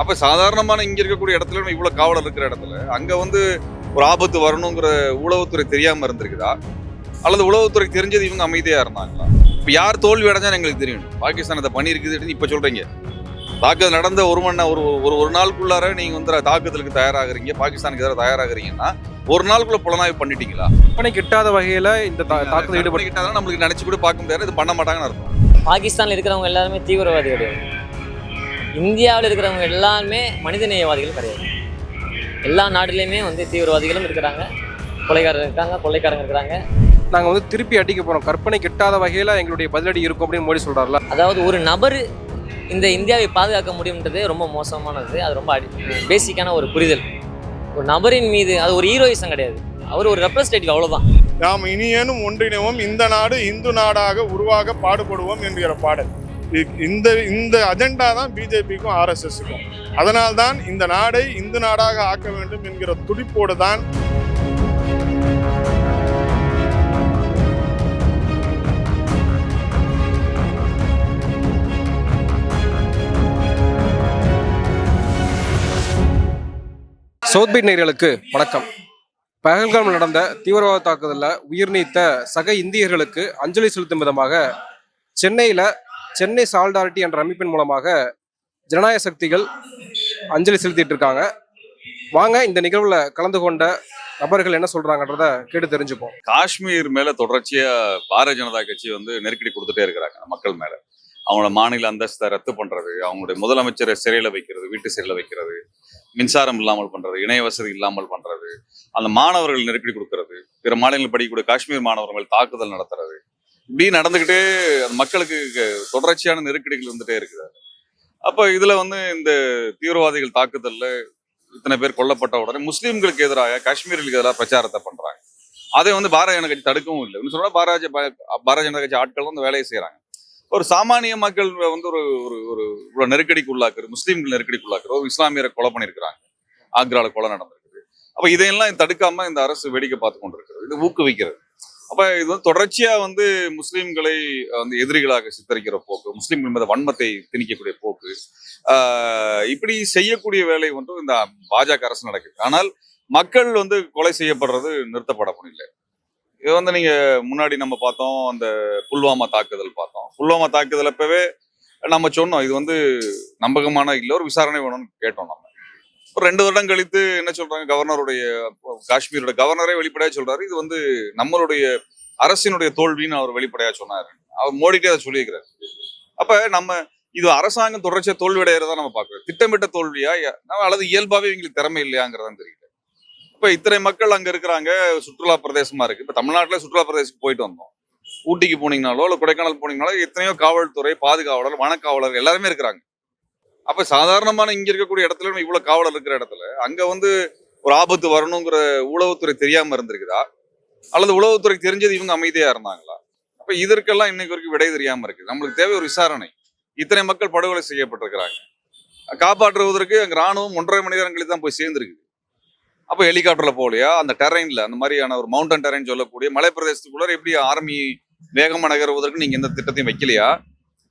அப்ப சாதாரணமான இங்க இருக்கக்கூடிய இடத்துல நம்ம இவ்வளவு காவலர் இருக்கிற இடத்துல அங்க வந்து ஒரு ஆபத்து வரணுங்கிற உளவுத்துறை தெரியாம இருந்திருக்குதா? அல்லது உளவுத்துறை தெரிஞ்சது இவங்க அமைதியா இருந்தாங்களா? இப்ப யார் தோல்வி அடைஞ்சான்னு எங்களுக்கு தெரியும். பாகிஸ்தான் அதை பண்ணியிருக்குது இப்ப சொல்றீங்க. தாக்குதல் நடந்த ஒரு மணி ஒரு ஒரு ஒரு நாளுக்குள்ளார நீங்க வந்து தாக்குதலுக்கு தயாராகிறீங்க பாகிஸ்தானுக்கு எதிராக தயாராகிறீங்கன்னா ஒரு நாளுக்குள்ள புலனாய்வு பண்ணிட்டீங்களா? கற்பனை கிட்டாத வகையில இந்த தாக்குதல் ஈடுபட்டு பண்ணிக்கிட்டாதான் நம்மளுக்கு நினைச்சு கூட பார்க்க முடியாது இது பண்ண மாட்டாங்கன்னு அர்த்தம். பாகிஸ்தானில் இருக்கிறவங்க எல்லாருமே தீவிரவாதி கிடையாது இந்தியாவில் இருக்கிறவங்க எல்லாருமே மனிதநேயவாதிகள் கிடையாது. எல்லா நாடுலேயுமே வந்து தீவிரவாதிகளும் இருக்கிறாங்க. கொலைகாரங்க இருக்காங்க கொள்ளைக்காரங்க இருக்கிறாங்க. நாங்க வந்து திருப்பி அடிக்க போறோம். கற்பனை கிட்டாத வகையில எங்களுடைய பதிலடி இருக்கும் அப்படின்னு மோடி சொல்றாருல அதாவது ஒரு நபர் இந்த இந்தியாவை பாதுகாக்க முடியும்ன்றது ரொம்ப மோசமானது. அது ரொம்ப அடி பேசிக்கான ஒரு புரிதல். ஒரு நபரின் மீது அது ஒரு ஹீரோயிசம் கிடையாது. அவர் ஒரு ரெப்ரஸன்டேட்டிவ் அவ்வளோதான் நாம் இனியேனும் ஒன்றிணைவோம். இந்த நாடு இந்து நாடாக உருவாக பாடுபடுவோம் என்கிற பாடல். இந்த இந்த அஜெண்டா தான் பிஜேபிக்கும் ஆர்எஸ்எஸ்க்கும் அதனால்தான் இந்த நாடை இந்து நாடாக ஆக்க வேண்டும் என்கிற துடிப்போடு தான் சவுத் பீட் நேயர்களுக்கு வணக்கம். பகல்காம் நடந்த தீவிரவாத தாக்குதலில் உயிர் நீத்த சக இந்தியர்களுக்கு அஞ்சலி செலுத்தும் விதமாக சென்னையில் சென்னை சால்டாரிட்டி என்ற அமைப்பின் மூலமாக ஜனநாயக சக்திகள் அஞ்சலி செலுத்திட்டு இருக்காங்க வாங்க இந்த நிகழ்வுல கலந்து கொண்ட நபர்கள் என்ன சொல்றாங்கன்றத கேட்டு தெரிஞ்சுப்போம். காஷ்மீர் மேல தொடர்ச்சியா பாரதிய ஜனதா கட்சி வந்து நெருக்கடி கொடுத்துட்டே இருக்கிறாங்க மக்கள் மேல. அவங்களோட மாநில அந்தஸ்தை ரத்து பண்றது அவங்களுடைய முதலமைச்சரை சிறையில வைக்கிறது வீட்டு சிறையில வைக்கிறது மின்சாரம் இல்லாமல் பண்றது இணைய வசதி இல்லாமல் பண்றது அந்த மாணவர்கள் நெருக்கடி கொடுக்கறது பிற மாநிலங்கள் படிக்கக்கூடிய காஷ்மீர் மாணவர்கள் தாக்குதல் நடத்துறது இப்படி நடந்துகிட்டே மக்களுக்கு தொடர்ச்சியான நெருக்கடிகள் வந்துட்டே இருக்குது. அப்ப இதுல வந்து இந்த தீவிரவாதிகள் தாக்குதல்ல இத்தனை பேர் கொல்லப்பட்ட உடனே முஸ்லீம்களுக்கு எதிராக காஷ்மீர்களுக்கு எதிராக பிரச்சாரத்தை பண்றாங்க. அதை வந்து பாரதிய ஜனதா கட்சி தடுக்கவும் இல்லை. இன்னும் சொன்னா பாரதிய பாரதிய ஜனதா கட்சி ஆட்கள் வந்து வேலையை செய்யறாங்க. ஒரு சாமானிய மக்கள் வந்து ஒரு ஒரு ஒரு இவ்வளவு நெருக்கடிக்கு உள்ளாக்குற முஸ்லீம்கள் நெருக்கடிக்கு உள்ளாக்குற ஒரு இஸ்லாமியரை கொலை பண்ணியிருக்கிறாங்க. ஆக்ரால கொலை நடந்திருக்குது. அப்ப இதையெல்லாம் தடுக்காம இந்த அரசு வேடிக்கை பார்த்து கொண்டிருக்கிறது. இது ஊக்குவிக்கிறது. அப்ப இது வந்து தொடர்ச்சியா வந்து முஸ்லீம்களை வந்து எதிரிகளாக சித்தரிக்கிற போக்கு முஸ்லீம்கள் மீது வன்மத்தை திணிக்கக்கூடிய போக்கு இப்படி செய்யக்கூடிய வேலை வந்து இந்த பாஜக அரசு நடக்குது. ஆனால் மக்கள் வந்து கொலை செய்யப்படுறது நிறுத்தப்பட முடியல இது வந்து நீங்க முன்னாடி நம்ம பார்த்தோம் அந்த புல்வாமா தாக்குதல் பார்த்தோம். புல்வாமா தாக்குதல் அப்பவே நம்ம சொன்னோம் இது வந்து நம்பகமான இல்லை ஒரு விசாரணை வேணும்னு கேட்டோம் நம்ம. ஒரு ரெண்டு வருடம் கழித்து என்ன சொல்றாங்க கவர்னருடைய காஷ்மீரோட கவர்னரே வெளிப்படையா சொல்றாரு. இது வந்து நம்மளுடைய அரசினுடைய தோல்வின்னு அவர் வெளிப்படையா சொன்னாரு. அவர் மோடிட்டே அதை சொல்லியிருக்கிறார். அப்ப நம்ம இது அரசாங்கம் தொடர்ச்சியா தோல்வியடைகிறதா நம்ம பாக்குறோம் திட்டமிட்ட தோல்வியா நம்ம அல்லது இயல்பாவே இவங்களுக்கு திறமை இல்லையாங்கிறதான் தெரியல. இப்ப இத்தனை மக்கள் அங்க இருக்கிறாங்க சுற்றுலா பிரதேசமா இருக்கு. இப்ப தமிழ்நாட்டுல சுற்றுலா பிரதேசத்துக்கு போயிட்டு வந்தோம். ஊட்டிக்கு போனீங்கனாலோ இல்ல கொடைக்கானல் போனீங்கனாலோ எத்தனையோ காவல்துறை பாதுகாவலர் வனக்காவலர் எல்லாருமே இருக்கிறாங்க. அப்ப சாதாரணமான இங்க இருக்கக்கூடிய இடத்துல நம்ம இவ்வளவு காவலர் இருக்கிற இடத்துல அங்க வந்து ஒரு ஆபத்து வரணுங்கிற உளவுத்துறை தெரியாம இருந்திருக்குதா? அல்லது உளவுத்துறை தெரிஞ்சது இவங்க அமைதியா இருந்தாங்களா? அப்ப இதற்கெல்லாம் இன்னைக்கு வரைக்கும் விடை தெரியாம இருக்கு நம்மளுக்கு தேவை ஒரு விசாரணை. இத்தனை மக்கள் படுகொலை செய்யப்பட்டிருக்கிறாங்க. காப்பாற்றுவதற்கு அங்க ராணுவம் ஒன்றரை மணி நேரம் கழித்து தான் போய் சேர்ந்துருக்கு அப்ப ஹெலிகாப்டர்ல போகலையா? அந்த டெரைன்ல அந்த மாதிரியான ஒரு மவுண்டன் டெரைன் சொல்லக்கூடிய மலைப்பிரதேசத்துக்குள்ள எப்படி ஆர்மி வேகமாக நகர்வதற்கு நீங்க எந்த திட்டத்தையும் வைக்கலையா?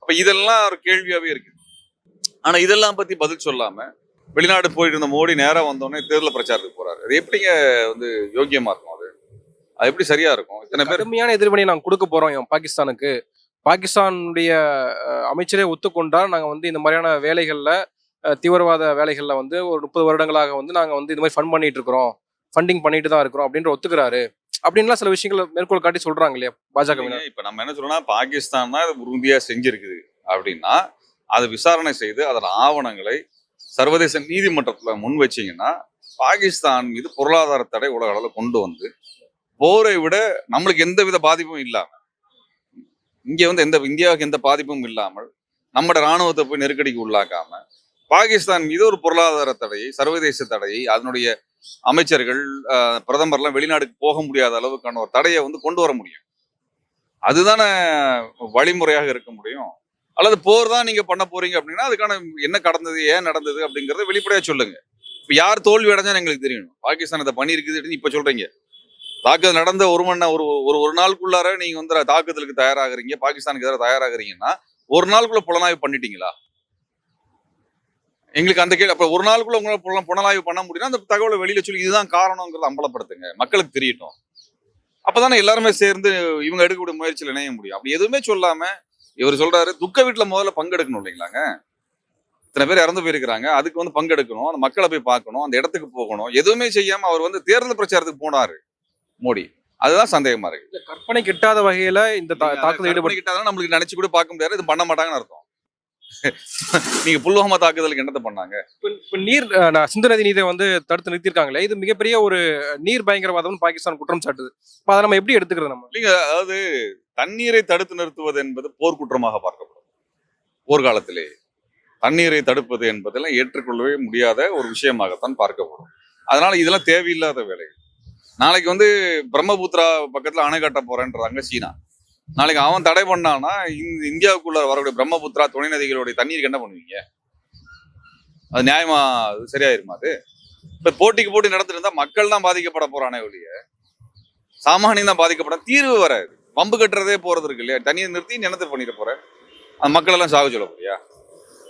அப்ப இதெல்லாம் ஒரு கேள்வியாவே இருக்குது. ஆனா இதெல்லாம் பத்தி பதில் சொல்லாம வெளிநாடு போயிட்டு இருந்த மோடி நேரா வந்தோடனே தேர்தல் பிரச்சாரத்துக்கு போறாரு. அது எப்படிங்க வந்து யோக்கியமா இருக்கும் அது? அது எப்படி சரியா இருக்கும்? இத்தனை பேர் கடுமையான எதிர்வினை நாங்கள் கொடுக்க போறோம் பாகிஸ்தானுக்கு. பாகிஸ்தானுடைய அமைச்சரே ஒத்துக்கொண்டால் நாங்கள் வந்து இந்த மாதிரியான வேலைகளில் தீவிரவாத வேலைகளில் வந்து ஒரு முப்பது வருடங்களாக வந்து நாங்கள் வந்து இது மாதிரி ஃபண்ட் பண்ணிட்டு இருக்கிறோம். ஃபண்டிங் பண்ணிட்டு தான் இருக்கிறோம் அப்படின்ற ஒத்துக்கிறாரு. அப்படின்லாம் சில விஷயங்களை மேற்கோள் காட்டி சொல்றாங்க இல்லையா? பாஜக இப்ப நம்ம என்ன சொல்றோம்னா பாகிஸ்தான் தான் இது உறுதியா செஞ்சிருக்குது அப்படின்னா அதை விசாரணை செய்து அதன் ஆவணங்களை சர்வதேச நீதிமன்றத்தில் முன் வச்சீங்கன்னா பாகிஸ்தான் மீது பொருளாதார தடை உலக அளவில் கொண்டு வந்து போரை விட நம்மளுக்கு எந்த வித பாதிப்பும் இல்லாமல் இங்கே வந்து எந்த இந்தியாவுக்கு எந்த பாதிப்பும் இல்லாமல் நம்மட ராணுவத்தை போய் நெருக்கடிக்கு உள்ளாக்காம பாகிஸ்தான் மீது ஒரு பொருளாதார தடையை சர்வதேச தடையை அதனுடைய அமைச்சர்கள் அஹ், பிரதமர்லாம் வெளிநாடுக்கு போக முடியாத அளவுக்கான ஒரு தடையை வந்து கொண்டு வர முடியும். அதுதானே வழிமுறையாக இருக்க முடியும்? அல்லது போர் தான் நீங்க பண்ண போறீங்க அப்படின்னா அதுக்கான என்ன கடந்தது ஏன் நடந்தது அப்படிங்கறத வெளிப்படையா சொல்லுங்க. இப்போ யார் தோல்வி அடைஞ்சான்னு எங்களுக்கு தெரியணும் பாகிஸ்தான் அதை பண்ணியிருக்குது இப்போ இப்ப சொல்றீங்க. தாக்குதல் நடந்த ஒரு மணி ஒரு ஒரு ஒரு நாளுக்குள்ளார நீங்க வந்து தாக்குதலுக்கு தயாராகிறீங்க பாகிஸ்தானுக்கு எதிராக தயாராகிறீங்கன்னா ஒரு நாளுக்குள்ள புலனாய்வு பண்ணிட்டீங்களா? எங்களுக்கு அந்த கேள்வி அப்ப ஒரு நாளுக்குள்ள உங்களால புலனாய்வு பண்ண முடியும்னா அந்த தகவலை வெளியில சொல்லி இதுதான் காரணங்கிறத அம்பலப்படுத்துங்க. மக்களுக்கு தெரியட்டும். அப்பதானே எல்லாருமே சேர்ந்து இவங்க எடுக்கக்கூடிய முயற்சியில் இணைய முடியும். அப்படி எதுவுமே சொல்லாம இவர் சொல்றாரு துக்க வீட்டுல முதல்ல பங்கெடுக்கணும் இல்லைங்களாங்க? இத்தனை பேர் இறந்து போயிருக்கிறாங்க அதுக்கு வந்து பங்கெடுக்கணும் அந்த மக்களை போய் பார்க்கணும் அந்த இடத்துக்கு போகணும். எதுவுமே செய்யாம அவர் வந்து தேர்தல் பிரச்சாரத்துக்கு போனாரு மோடி. அதுதான் சந்தேகமா இருக்கு. கற்பனை கிட்டாத வகையில இந்த தாக்குதல் ஈடுபட்டு ஈடுபட்டு நம்மளுக்கு நினைச்சு கூட பார்க்க முடியாது இது பண்ண மாட்டாங்கன்னு அர்த்தம். நீங்க புல்வாமா தாக்குதலுக்கு என்னத்த பண்ணாங்க? இப்ப நீர் சிந்து நதி நீரை வந்து தடுத்து நிறுத்திருக்காங்களே இது மிகப்பெரிய ஒரு நீர் பயங்கரவாதம்னு பாகிஸ்தான் குற்றம் சாட்டுது. அதை நம்ம எப்படி எடுத்துக்கிறது நம்ம? இல்லைங்க அதாவது தண்ணீரை தடுத்து நிறுத்துவது என்பது போர்க்குற்றமாக பார்க்கப்படும். போர்க்காலத்திலே தண்ணீரை தடுப்பது என்பதெல்லாம் ஏற்றுக்கொள்ளவே முடியாத ஒரு விஷயமாகத்தான் பார்க்கப்படும். அதனால இதெல்லாம் தேவையில்லாத வேலை. நாளைக்கு வந்து பிரம்மபுத்திரா பக்கத்துல அணை கட்ட போறேன்றாங்க சீனா. நாளைக்கு அவன் தடை பண்ணான்னா இந்தியாவுக்குள்ள வரக்கூடிய பிரம்மபுத்திரா துணை நதிகளுடைய தண்ணீருக்கு என்ன பண்ணுவீங்க? அது நியாயமா? அது சரியாயிருமா அது? இப்ப போட்டிக்கு போட்டி நடந்துட்டு இருந்தா மக்கள் தான் பாதிக்கப்பட போறானே ஒழிய சாமானியம் தான் பாதிக்கப்பட தீர்வு வராது. வம்பு கட்டுறதே போகிறது இருக்கு இல்லையா? தனியை நிறுத்தி நீ பண்ணிட்டு போற? அந்த மக்கள் எல்லாம் சாக சொல்ல போறியா?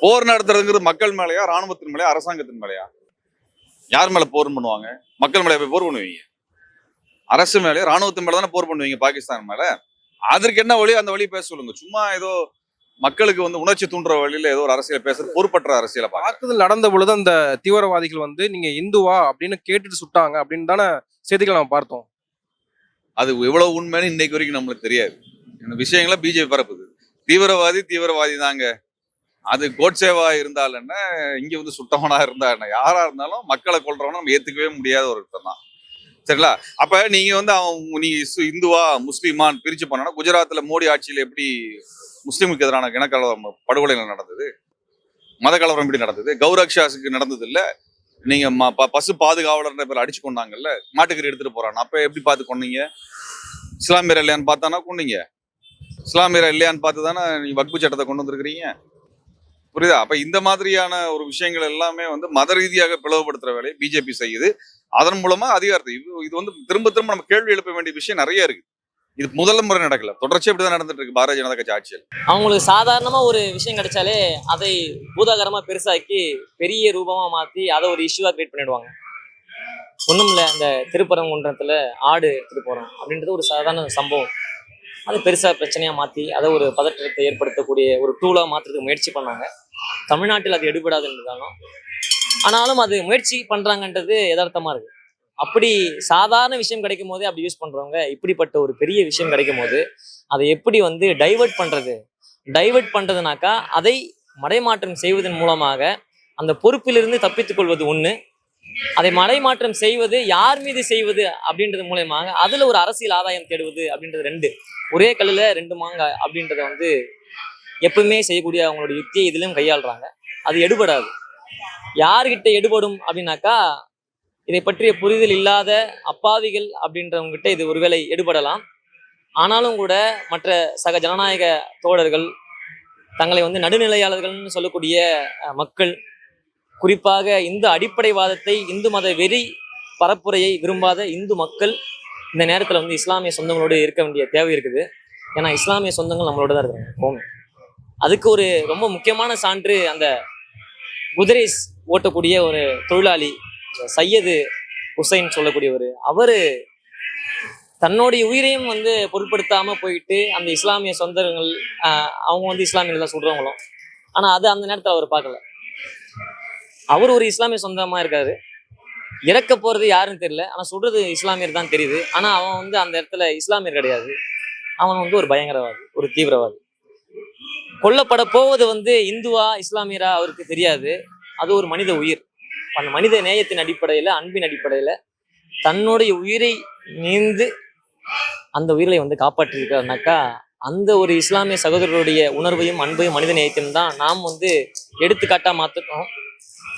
போர் நடத்துறதுங்கிறது மக்கள் மேலயா ராணுவத்தின் மேலேயா அரசாங்கத்தின் மேலேயா? யார் மேல போர் பண்ணுவாங்க? மக்கள் மேலே போய் போர் பண்ணுவீங்க? அரசு மேலே ராணுவத்தின் மேலே தானே போர் பண்ணுவீங்க பாகிஸ்தான் மேல? அதற்கு என்ன வழி? அந்த வழி பேச சொல்லுங்க. சும்மா ஏதோ மக்களுக்கு வந்து உணர்ச்சி தூண்டுற வழியில ஏதோ ஒரு அரசியல் பேசுறது பொறுப்பற்ற அரசியல பார்க்க தாக்குதல் நடந்த பொழுது அந்த தீவிரவாதிகள் வந்து நீங்க இந்துவா? அப்படின்னு கேட்டுட்டு சுட்டாங்க. அப்படின்னு தானே செய்திகள் நம்ம பார்த்தோம். அது எவ்வளவு உண்மைன்னு இன்னைக்கு வரைக்கும் நம்மளுக்கு தெரியாது. இந்த விஷயங்களை பிஜேபி பரப்புது. தீவிரவாதி தீவிரவாதி தாங்க. அது கோட்சேவா இருந்தால் என்ன? இங்க வந்து சுட்டவனா இருந்தா என்ன? யாரா இருந்தாலும் மக்களை கொள்றவன நம்ம ஏத்துக்கவே முடியாத ஒரு தான். சரிங்களா? அப்ப நீங்க வந்து அவன் நீ இந்துவா முஸ்லீமான்னு பிரிச்சு பண்ணனா குஜராத்ல மோடி ஆட்சியில எப்படி முஸ்லீமுக்கு எதிரான இனக்கலவரம் படுகொலைகள் நடந்தது? மத கலவரம் எப்படி நடந்தது? கௌரக்ஷாஸுக்கு நடந்தது இல்லை நீங்க ம- ப- பசு பாதுகாவலர்ன்ற பேர் அடிச்சு கொண்டாங்கல்ல? மாட்டுக்கறி எடுத்துட்டு போறான்? அப்ப எப்படி பார்த்து கொன்னீங்க? இஸ்லாமியர் இல்லையான்னு பார்த்தானா கொன்னீங்க? இஸ்லாமியர் இல்லையான்னு பார்த்து தானே நீங்க வக்பு சட்டத்தை கொண்டு வந்திருக்கிறீங்க? புரியுதா? அப்ப இந்த மாதிரியான ஒரு விஷயங்கள் எல்லாமே வந்து மத ரீதியாக பிளவுபடுத்துற வேலையை பிஜேபி செய்யுது. அதன் மூலமா அதிகாரத்தை இது இது வந்து திரும்ப திரும்ப நம்ம கேள்வி எழுப்ப வேண்டிய விஷயம் நிறைய இருக்கு. இது முதல் முறை நடக்கல. தொடர்ச்சி அப்படிதான் நடந்துட்டு இருக்கு பாரதிய ஜனதா கட்சி ஆட்சியில். அவங்களுக்கு சாதாரணமா ஒரு விஷயம் கிடைச்சாலே அதை பூதாகரமா பெருசாக்கி பெரிய ரூபமா மாத்தி அதை ஒரு இஷ்யூவா கிரியேட் பண்ணிடுவாங்க. ஒண்ணும் இல்ல அந்த திருப்பரங்குன்றத்துல ஆடு எடுத்துட்டு போறோம் அப்படின்றது ஒரு சாதாரண சம்பவம். அது பெருசா பிரச்சனையா மாத்தி அதை ஒரு பதற்றத்தை ஏற்படுத்தக்கூடிய ஒரு டூலா மாத்துறதுக்கு முயற்சி பண்ணாங்க. தமிழ்நாட்டில் அது எடுபடாது ஆனாலும் அது முயற்சி பண்றாங்கன்றது யதார்த்தமா இருக்கு. அப்படி சாதாரண விஷயம் கிடைக்கும் போதே அப்படி யூஸ் பண்றவங்க இப்படிப்பட்ட ஒரு பெரிய விஷயம் கிடைக்கும் போது அதை எப்படி வந்து டைவர்ட் பண்றது? டைவர்ட் பண்றதுனாக்கா அதை மடைமாற்றம் செய்வதன் மூலமாக அந்த பொறுப்பிலிருந்து தப்பித்துக் கொள்வது ஒண்ணு. அதை மடைமாற்றம் செய்வது யார் மீது செய்வது அப்படின்றது மூலயமாக அதுல ஒரு அரசியல் ஆதாயம் தேடுவது அப்படின்றது ரெண்டு. ஒரே கல்லுல ரெண்டு மாங்காய் அப்படின்றத வந்து எப்பவுமே செய்யக்கூடிய அவங்களோட யுக்தியை இதிலும் கையாளுறாங்க. அது எடுபடாது. யார்கிட்ட எடுபடும் அப்படின்னாக்கா இதை பற்றிய புரிதல் இல்லாத அப்பாவிகள் அப்படின்றவங்ககிட்ட இது ஒருவேளை எடுபடலாம். ஆனாலும் கூட மற்ற சக ஜனநாயக தோழர்கள் தங்களை வந்து நடுநிலையாளர்கள்னு சொல்லக்கூடிய மக்கள் குறிப்பாக இந்து அடிப்படைவாதத்தை இந்து மத வெறி பரப்புரையை விரும்பாத இந்து மக்கள் இந்த நேரத்தில் வந்து இஸ்லாமிய சொந்தங்களோடு இருக்க வேண்டிய தேவை இருக்குது. ஏன்னா இஸ்லாமிய சொந்தங்கள் நம்மளோட தான் இருக்காங்க எப்பவுமே. அதுக்கு ஒரு ரொம்ப முக்கியமான சான்று அந்த குதிரைஸ் ஓட்டக்கூடிய ஒரு தொழிலாளி சையது ஹுசைன் சொல்லக்கூடியவர். அவர் தன்னுடைய உயிரையும் வந்து பொருட்படுத்தாம போயிட்டு அந்த இஸ்லாமிய சொந்தங்கள் அவங்க வந்து இஸ்லாமியர்கள் தான் சொல்றவங்களும். ஆனால் அது அந்த நேரத்தில் அவர் பார்க்கல. அவர் ஒரு இஸ்லாமிய சொந்தமா இருக்காரு. இறக்க போறது யாருன்னு தெரியல. ஆனால் சொல்றது இஸ்லாமியர் தான் தெரியுது. ஆனால் அவன் வந்து அந்த இடத்துல இஸ்லாமியர் கிடையாது. அவன் வந்து ஒரு பயங்கரவாதி ஒரு தீவிரவாதி. கொல்லப்பட போவது வந்து இந்துவா இஸ்லாமியரா அவருக்கு தெரியாது. அது ஒரு மனித உயிர். மனித நேயத்தின் அடிப்படையில அன்பின் அடிப்படையில தன்னுடைய உயிரை நீந்து அந்த உயிரை வந்து காப்பாற்றிருக்காருனாக்கா அந்த ஒரு இஸ்லாமிய சகோதரருடைய உணர்வையும் அன்பையும் மனித நேயத்தையும் தான் நாம் வந்து எடுத்துக்காட்டா மாத்திட்டோம்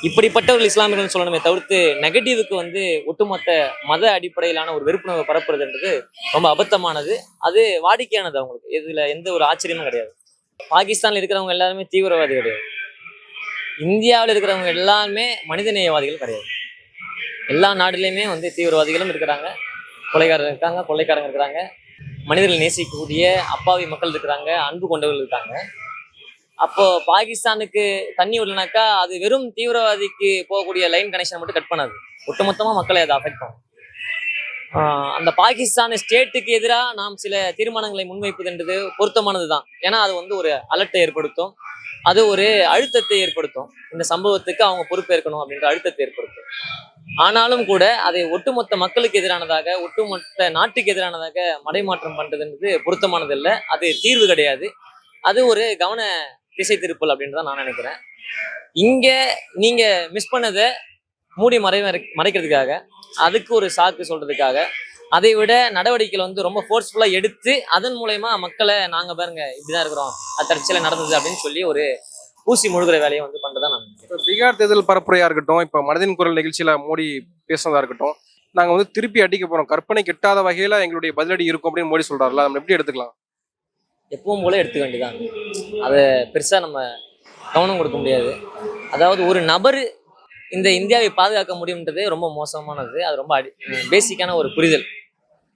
இப்படிப்பட்டவர்கள் இஸ்லாமியர்கள் சொல்லணுமே தவிர்த்து நெகட்டிவுக்கு வந்து ஒட்டுமொத்த மத அடிப்படையிலான ஒரு வெறுப்புணர்வை பரப்புறதுன்றது ரொம்ப அபத்தமானது. அது வாடிக்கையானது அவங்களுக்கு. இதுல எந்த ஒரு ஆச்சரியமும் கிடையாது. பாகிஸ்தானில் இருக்கிறவங்க எல்லாருமே தீவிரவாதி கிடையாது. இந்தியாவில் இருக்கிறவங்க எல்லாருமே மனிதநேயவாதிகள் கிடையாது. எல்லா நாடுலையுமே வந்து தீவிரவாதிகளும் இருக்கிறாங்க. கொலைகாரர் இருக்காங்க கொள்ளைக்காரங்க இருக்கிறாங்க. மனிதர்கள் நேசிக்கக்கூடிய அப்பாவி மக்கள் இருக்கிறாங்க அன்பு கொண்டவர்கள் இருக்காங்க. அப்போ பாகிஸ்தானுக்கு தண்ணி விடலனாக்கா அது வெறும் தீவிரவாதிக்கு போகக்கூடிய லைன் கனெக்ஷன் மட்டும் கட் பண்ணாது. ஒட்டுமொத்தமாக மக்களை அதை அஃபெக்ட் பண்ணும். ஆஹ் அந்த பாகிஸ்தான் ஸ்டேட்டுக்கு எதிராக நாம் சில தீர்மானங்களை முன்வைப்பது என்றது பொருத்தமானது தான் ஏன்னா அது வந்து ஒரு அலர்ட்டை ஏற்படுத்தும். அது ஒரு அழுத்தத்தை ஏற்படுத்தும். இந்த சம்பவத்துக்கு அவங்க பொறுப்பேற்கணும் அப்படின்ற அழுத்தத்தை ஏற்படுத்தும். ஆனாலும் கூட அதை ஒட்டுமொத்த மக்களுக்கு எதிரானதாக ஒட்டுமொத்த நாட்டுக்கு எதிரானதாக மடைமாற்றம் பண்றதுன்றது பொருத்தமானது இல்லை அது தீர்வு கிடையாது. அது ஒரு கவன திசை திருப்பல் அப்படின்னு தான் நான் நினைக்கிறேன். இங்க நீங்க மிஸ் பண்ணதை மூடி மறை மறைக்கிறதுக்காக அதுக்கு ஒரு சாக்கு சொல்றதுக்காக அதை விட நடவடிக்கைகள் வந்து ரொம்ப ஃபோர்ஸ்ஃபுல்லா எடுத்து அதன் மூலயமா மக்களை நாங்க பாருங்க இப்படிதான் இருக்கிறோம். அது நடந்தது அப்படின்னு சொல்லி ஒரு ஊசி முழுகிற வேலையை வந்து பண்றதா நான். இப்போ பீகார் தேர்தல் பரப்புரையா இருக்கட்டும் இப்போ மனதின் குரல் நிகழ்ச்சியில மோடி பேசுனதா இருக்கட்டும் நாங்க வந்து திருப்பி அடிக்க போறோம். கற்பனை கிட்டாத வகையில எங்களுடைய பதிலடி இருக்கும் அப்படின்னு மோடி சொல்றாருல நம்ம எப்படி எடுத்துக்கலாம்? எப்பவும் போல எடுத்துக்க வேண்டியதான் அதை பெருசா நம்ம கவனம் கொடுக்க முடியாது. அதாவது ஒரு நபர் இந்த இந்தியாவை பாதுகாக்க முடியும்ன்றது ரொம்ப மோசமானது. அது ரொம்ப அடி பேசிக்கான ஒரு புரிதல்.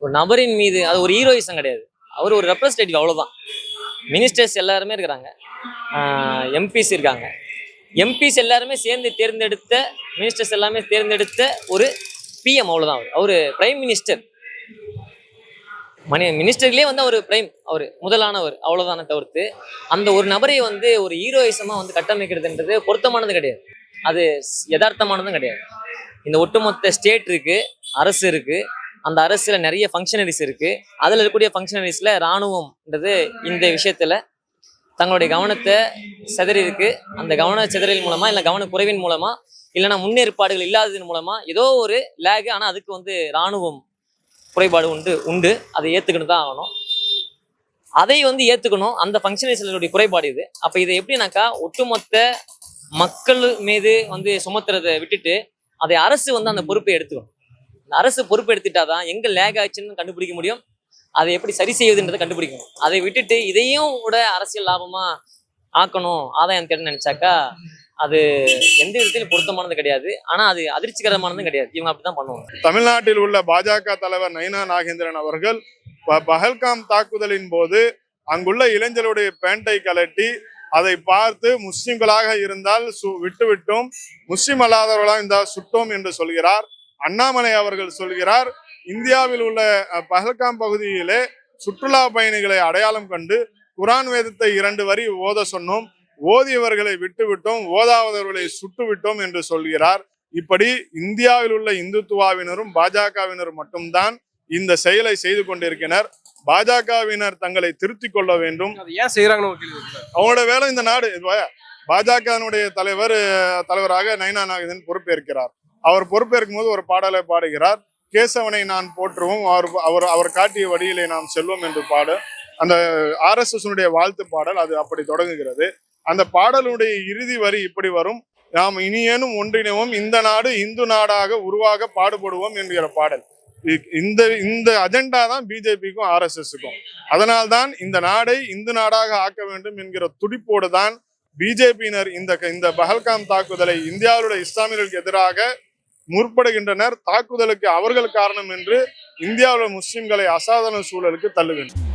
ஒரு நபரின் மீது அது ஒரு ஹீரோயிசம் கிடையாது. அவர் ஒரு ரெப்ரஸன்டேட்டிவ் அவ்வளவுதான். மினிஸ்டர்ஸ் எல்லாருமே இருக்கிறாங்க. எம்பிஸ் இருக்காங்க. எம்பிஸ் எல்லாருமே சேர்ந்து தேர்ந்தெடுத்த மினிஸ்டர்ஸ் எல்லாமே தேர்ந்தெடுத்த ஒரு பிஎம் அவ்வளவுதான் அவர். அவர் பிரைம் மினிஸ்டர் மணி மினிஸ்டர்லேயே வந்து அவர் பிரைம் அவர் முதலானவர். அவ்வளோதான தவிர்த்து அந்த ஒரு நபரை வந்து ஒரு ஹீரோயிசமாக வந்து கட்டமைக்கிறதுன்றது பொருத்தமானது கிடையாது. அது யதார்த்தமானதும் கிடையாது. இந்த ஒட்டுமொத்த ஸ்டேட் இருக்கு அரசு இருக்கு அந்த அரசில் நிறைய ஃபங்க்ஷனரிஸ் இருக்குது அதில் இருக்கக்கூடிய ஃபங்க்ஷனரிஸில் இராணுவம்ன்றது இந்த விஷயத்தில் தங்களுடைய கவனத்தை சிதறி இருக்கு. அந்த கவன சிதறல் மூலமாக இல்லை கவன குறைவின் இல்லைன்னா முன்னேற்பாடுகள் இல்லாததன் மூலமாக ஏதோ ஒரு லேக் ஆனால் அதுக்கு வந்து ராணுவம் குறைபாடு உண்டு உண்டு. அதை ஏத்துக்கிட்டு தான் ஆகணும். அதை வந்து ஏற்றுக்கணும் அந்த ஃபங்க்ஷனரிஸ்களுடைய குறைபாடு இது. அப்போ இதை எப்படின்னாக்கா ஒட்டுமொத்த மக்கள் மீது வந்து சுமத்துறதை விட்டுட்டு அதை அரசு வந்து அந்த பொறுப்பை எடுத்துக்கணும். அரசு பொறுப்பெடுத்துட்டாதான் எங்க லேக் ஆச்சுன்னு கண்டுபிடிக்க முடியும். அதை எப்படி சரி செய்வதுன்றதை கண்டுபிடிக்கணும் அதை விட்டுட்டு இதையும் கூட அரசியல் லாபமா ஆக்கணும். ஆதாயம் தேட நினைச்சாக்கா அது எந்த விதத்திலும் பொருத்தமானது கிடையாது. ஆனா அது அதிர்ச்சிகரமானதும் கிடையாது. இவங்க அப்படிதான் பண்ணுவாங்க. தமிழ்நாட்டில் உள்ள பாஜக தலைவர் நைனா நாகேந்திரன் அவர்கள் ப- பஹல்காம் தாக்குதலின் போது அங்குள்ள இளைஞருடைய பேண்டை கலட்டி அதை பார்த்து முஸ்லிம்களாக இருந்தால் சு- விட்டுவிட்டோம். முஸ்லிம் அல்லாதவர்களாக இருந்தால் சுட்டோம் என்று சொல்கிறார். அண்ணாமலை அவர்கள் சொல்கிறார் இந்தியாவில் உள்ள பஹல்காம் பகுதியிலே சுற்றுலா பயணிகளை அடையாளம் கண்டு குரான் வேதத்தை இரண்டு வரி ஓத சொன்னோம். ஓதியவர்களை விட்டுவிட்டோம் ஓதாதவர்களை சுட்டுவிட்டோம் என்று சொல்கிறார். இப்படி இந்தியாவில் உள்ள இந்துத்துவாவினரும் பாஜகவினரும் மட்டும்தான் இந்த செயலை செய்து கொண்டிருக்கின்றனர் பாஜகவினர் தங்களை திருத்திக் கொள்ள வேண்டும். ஏன் செய்யறாங்கன்னு? அவங்களோட வேலை இந்த நாடு. பாஜகனுடைய தலைவர் தலைவராக நைனா நாகேந்திரன் பொறுப்பேற்கிறார். அவர் பொறுப்பேற்கும் போது ஒரு பாடலை பாடுகிறார். கேசவனை நான் போற்றுவோம். அவர் அவர் அவர் காட்டிய வழியிலே நாம் செல்வோம் என்று பாடு. அந்த ஆர்எஸ்எஸ்னுடைய வாழ்த்து பாடல் அது அப்படி தொடங்குகிறது. அந்த பாடலுடைய இறுதி வரி இப்படி வரும். நாம் இனியேனும் ஒன்றிணைவோம். இந்த நாடு இந்து நாடாக உருவாக பாடுபடுவோம் என்கிற பாடல். இந்த இந்த அஜெண்டா தான் பிஜேபிக்கும் ஆர்எஸ்எஸ்க்கும் அதனால்தான் இந்த நாடை இந்து நாடாக ஆக்க வேண்டும் என்கிற துடிப்போடு தான் பிஜேபியினர் இந்த இந்த பஹல்காம் தாக்குதலை இந்தியாவுடைய இஸ்லாமியர்களுக்கு எதிராக முற்படுகின்றனர். தாக்குதலுக்கு அவர்கள் காரணம் என்று இந்தியாவில் முஸ்லிம்களை அசாதாரண சூழலுக்கு தள்ளுகின்றனர்.